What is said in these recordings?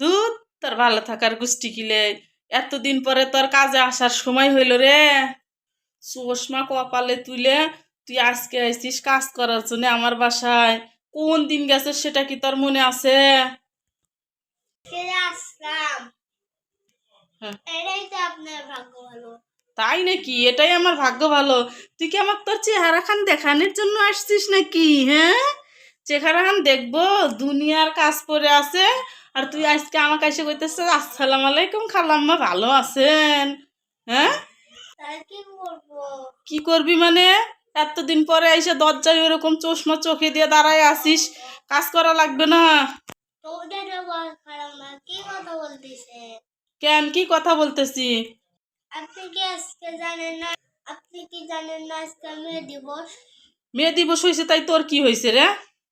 দুধ? তোর ভালো থাকার গোষ্ঠী কিলে এতদিন পরে তোর কাজে আসার সময় হইল রে। চশমা কপালে তুলে তুই আজকে আসছিস কাজ করার জন্য আমার বাসায়। কোন দিন গেছে সেটা কি তোর মনে আছে? হ্যাঁ। তাই নাকি? এটাই আমার ভাগ্য ভালো। তুই কি আমার তোর চেহারা খান দেখানোর জন্য আসছিস নাকি? হ্যাঁ? চেহারা খান দেখব দুনিয়ার কাজ পড়ে আছে আর তুই আজকে আমাকে এসে কইতেছিস আসসালাম আলাইকুম খালাম্মা ভালো আছেন? হ্যাঁ? কি করব? কি করবি মানে? এতদিন পরে এসে দরজায় ওরকম চশমা চোখে দিয়ে দাঁড়ায় আসিস কাজ করা লাগবে না। কেন? কি কথা বলতেছি? আপনি কি আজকে জানেন না আপনি কি জানেন না আজকে মেয়ে দিবস? মেয়ে দিবস হয়েছে তাই তোর কি হয়েছে রে?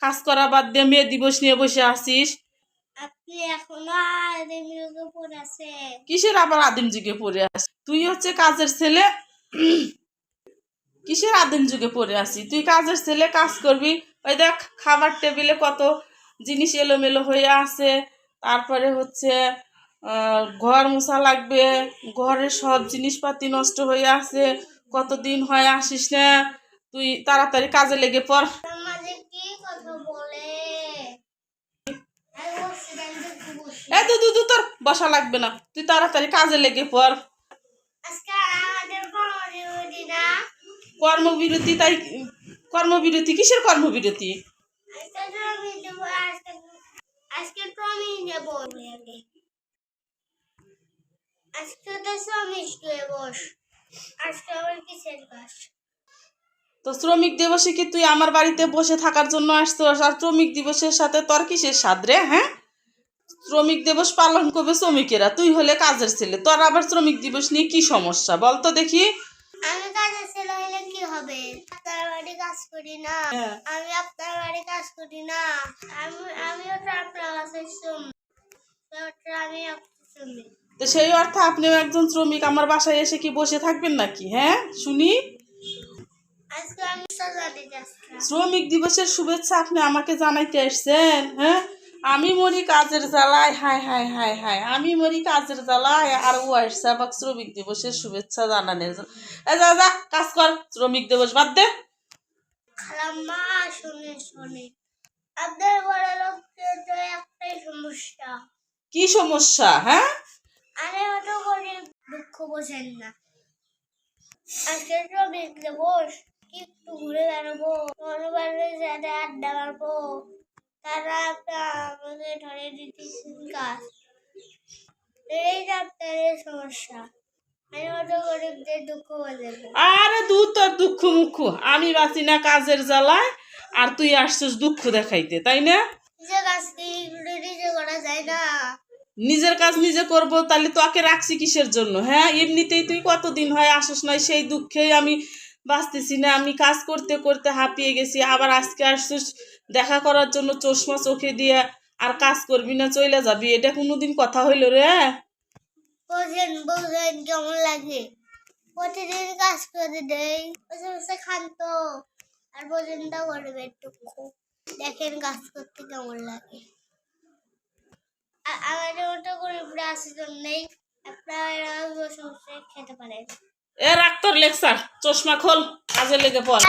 কাজ করা বাদ দিয়ে মেয়ে দিবস নিয়ে বসে আসিস। আপনি এখনও আরে মিলকে পড়ে আছে কিসের আবার আদিম যুগে পড়ে আস তুই হচ্ছে কাজের ছেলে। কিসের আদিম যুগে পড়ে আসি তুই কাজের ছেলে কাজ করবি। ওই দেখ খাবার টেবিলে কত জিনিস এলোমেলো হয়ে আছে। তারপরে হচ্ছে ঘর মোছা লাগবে। ঘরের সব জিনিসপাতি নষ্ট হয়ে আছে। কতদিন হয় আসিস না। তুই তাড়াতাড়ি কাজে লেগে পড় মাঝে কি কথা বলে আমি বসছি আমি তো বসি এ দু দু তোর বসা লাগবে না। তুই তাড়াতাড়ি কাজে লেগে পড়। আমাদের কর্মবিরতি তাই কর্মবিরতি? কিসের কর্মবিরতি? তো শ্রমিক দিবসে কি তুই আমার বাড়িতে বসে থাকার জন্য আসছিস আর শ্রমিক দিবসের সাথে তোর কিসের সাদ রে হ্যাঁ? শ্রমিক দিবস পালন করবে শ্রমিকেরা তুই হলে কাজের ছেলে তোর আবার শ্রমিক দিবস নিয়ে কি সমস্যা? বলতো দেখি। আমি কাজের ছেলে হলে কি হবে? আপনার বাড়ি কাজ করি না। হ্যাঁ। আমি আপনার বাড়ি কাজ করি না। আমি আমিও তো আপনার কাছে শ্রমিক তো আমি শ্রমিক। তো সেই অর্থে আপনিও একজন শ্রমিক আমার বাসায় এসে কি বসে থাকবেন নাকি হ্যাঁ? শুনি। শ্রমিক দিবসের শুভেচ্ছা আপনি আমাকে জানাইতে এসছেন হ্যাঁ? আমি মরি কাজের জ্বালায় হায় হায় হায় হায়। আমি মরি কাজের জ্বালায় আর ও আসছে আবার শ্রমিক দিবসের শুভেচ্ছা জানানোর জন্য। যা যা কাজ কর শ্রমিক দিবস বাদ দে। খালাম্মা শুনে শুনে। আপনার বড় লোকদের তো একটাই সমস্যা। কি সমস্যা হ্যাঁ? আরে অত করে দুঃখ বোঝেন না। আজকে শ্রমিক দিবস কি একটু ঘুরে বেড়াবো? মনোবারে যাতে আড্ডা মারবো? তারা আমাকে ধরে দিতেছেন কাজ। এই আপনাদের সমস্যা। আমি অত গরিবদের দুঃখ না। আরে দু তোর দুঃখ মুখ আমি বাঁচি না কাজের জ্বালায় আর তুই আসছিস দুঃখ দেখাইতে তাই না? যে কাজ কি নিজে করা যায় না? নিজের কাজ নিজে করব তাহলে তোকে রাখছি কিসের জন্য? হ্যাঁ এমনিতেই তুই কতদিন হয় আসস নাই সেই দুঃখেই আমি বাঁচতেছি না, আমি কাজ করতে করতে হাঁপিয়ে গেছি, আবার আজকে আসছিস, দেখা করার জন্য চশমা চোখে দিয়ে আর কাজ করবি না চলে যাবি, এটা কোনোদিন কথা হইল রে? বোঝেন বোঝেন কেমন লাগে? প্রতিদিন কাজ করে দেই, বসে বসে খান তো। আর বোঝেনটা করবে একটু দেখেন কাজ করতে কেমন লাগে। আমাদের মতো গরিবরা আছে জন্যই আপনারা বসে বসে খেতে পারেন। এ রাখ তোর লেকচার। চশমা খোল কাজে লেগে পড়।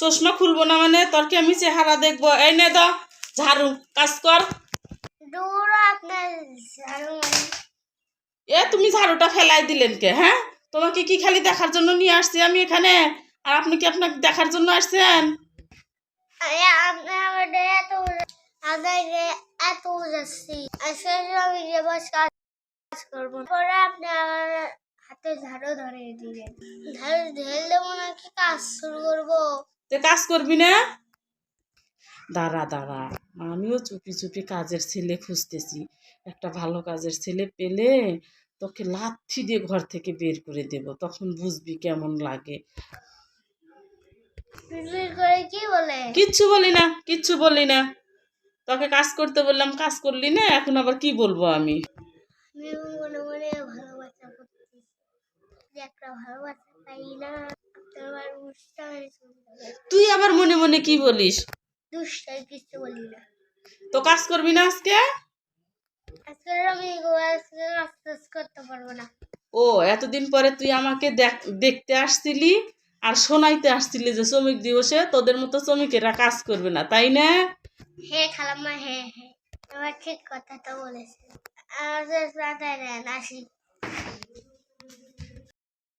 চশমা খুলবো না মানে? তোর কি আমি চেহারা দেখব? এই নে দ ঝাড়ু কাজ কর। মারি। এ তুমি ঝাড়ুটা ফেলাই দিলেন কে হ্যাঁ? তোমাকে কি খালি দেখার জন্য নিয়ে আসছি আমি এখানে? আর আপনি কি আপনাকে দেখার জন্য আসছেন? এত এত আসলে আমি কাজ করব পরে আপনি হাতে ঝাড়ু ধরে দিলেন ঝাড়ু ধরে দেবো নাকি কাজ শুরু করব? কাজ করবি না? দাঁড়া দাঁড়া। আমিও চুপি চুপি কাজের ছেলে খুঁজতেছি। একটা ভালো কাজের ছেলে পেলে তোকে লাথি দিয়ে ঘর থেকে বের করে দেব। তখন বুঝবি কেমন লাগে। কিচ্ছু বলি না কিচ্ছু বলি না। তোকে কাজ করতে বললাম কাজ করলি না এখন আবার কি বলব আমি? আমি মনে মনে ভালোবাসা করতেছি। যে একটা ভালোবাসা পাই না আপনার বাড়ি তুই আবার মনে মনে কি বলিস? দুষ্টাই কিছু বলি না। তো কাজ করবি না আজকে? আজকে আমি আজকে কাজ করতে পারব না। ও এতদিন পরে তুই আমাকে দেখ- দেখতে আসছিলি আর শোনাইতে আসছিলি যে শ্রমিক দিবসে তোদের মতো শ্রমিকেরা কাজ করবে না তাই না? হ্যাঁ খালাম্মা হ্যাঁ হ্যাঁ আমার ঠিক কথাটা বলেছে। আমাদের দাদা নেন আসি